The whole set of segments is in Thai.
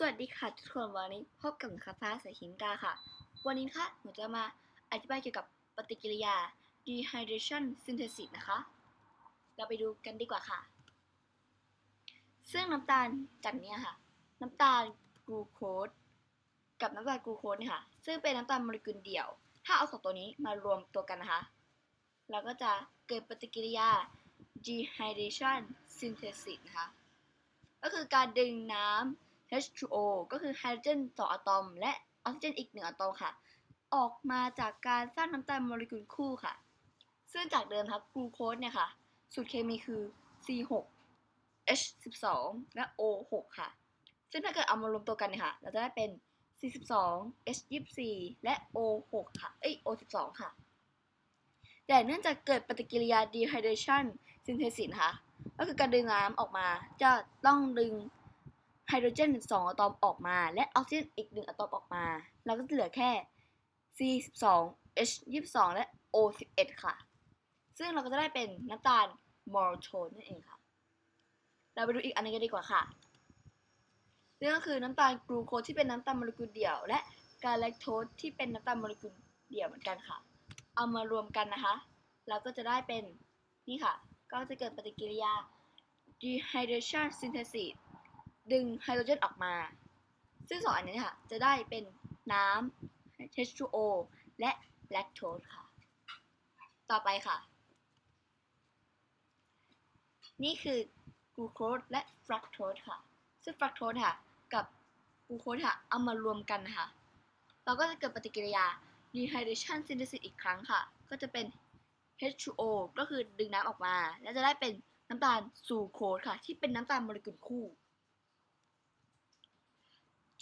สวัสดีค่ะทุกคนวันนี้พบกับหนูคาฟ้าสายหินกาค่ะ วันนี้ค่ะหนูจะมาอธิบายเกี่ยวกับปฏิกิริยา dehydration synthesis นะคะ เราไปดูกันดีกว่าค่ะ ซึ่งน้ำตาลจากเนี้ยค่ะ น้ำตาลกลูโคสกับน้ำตาลกลูโคสเนี่ยค่ะ ซึ่งเป็นน้ำตาลโมเลกุลเดี่ยว ถ้าเอาสองตัวนี้มารวมตัวกันนะคะ เราก็จะเกิดปฏิกิริยา dehydration synthesis นะคะ ก็คือการดึงน้ำ H2O ก็คือไฮโดรเจน2อะตอม และออกซิเจนอีก1อะตอมค่ะ ออกมาจากการสร้างน้ำตาลโมเลกุลคู่ค่ะ ซึ่งจากเดิมครับกลูโคสเนี่ยค่ะ สูตรเคมีคือ C6 H12 และ O6 ค่ะ ซึ่งถ้าเกิดเอามารวมตัวกันเนี่ยค่ะ เราจะได้เป็น C12 H24 และ O6 ค่ะ เอ้ย O12 ค่ะ แต่เนื่องจากเกิดปฏิกิริยา dehydration synthesis นะคะก็คือการดึงน้ำออกมาจะต้องดึง ไฮโดรเจน2อะตอมออกมา และออกซิเจนอีก1อะตอมออกมา เราก็จะเหลือแค่ C12 H22 และ O11 ค่ะ ซึ่งเราก็จะได้เป็นน้ำตาลมอลโทนนั่นเองค่ะ เราไปดูอีกอันนึงกันดีกว่าค่ะนั่นก็คือน้ำตาลกลูโคสที่เป็นน้ำตาลโมเลกุลเดี่ยว และกาแลคโทสที่เป็นน้ำตาลโมเลกุลเดี่ยวเหมือนกันค่ะ เอามารวมกันนะคะ เราก็จะได้เป็นนี่ค่ะ ก็จะเกิดปฏิกิริยา dehydration synthesis ดึงไฮโดรเจนออกมา ซึ่งสองอันนี้ค่ะ จะได้เป็นน้ำ H2O และแลคโตสค่ะ ต่อไปค่ะ นี่คือกลูโคสและฟรักโตสค่ะ ซึ่งฟรักโตสค่ะ กับกลูโคสค่ะ เอามารวมกันนะคะเราก็จะเกิดปฏิกิริยา dehydration synthesis อีกครั้งค่ะ ก็จะเป็น H2O ก็คือดึงน้ำออกมา แล้วจะได้เป็นน้ำตาลซูโคสค่ะ ที่เป็นน้ำตาลโมเลกุลคู่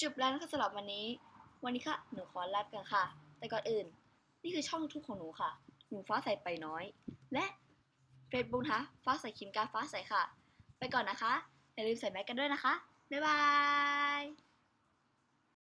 จบแล้วนะคะสำหรับวันนี้ วันนี้ค่ะหนูขอลาไปกันค่ะ แต่ก่อนอื่น นี่คือช่องทุกของหนูค่ะหนูฟ้าใสไปน้อย และเฟซบุ๊กนะคะฟ้าใสคิมกาฟ้าใสค่ะ ไปก่อนนะคะอย่าลืมใส่แมสกันด้วยนะคะบ๊ายบาย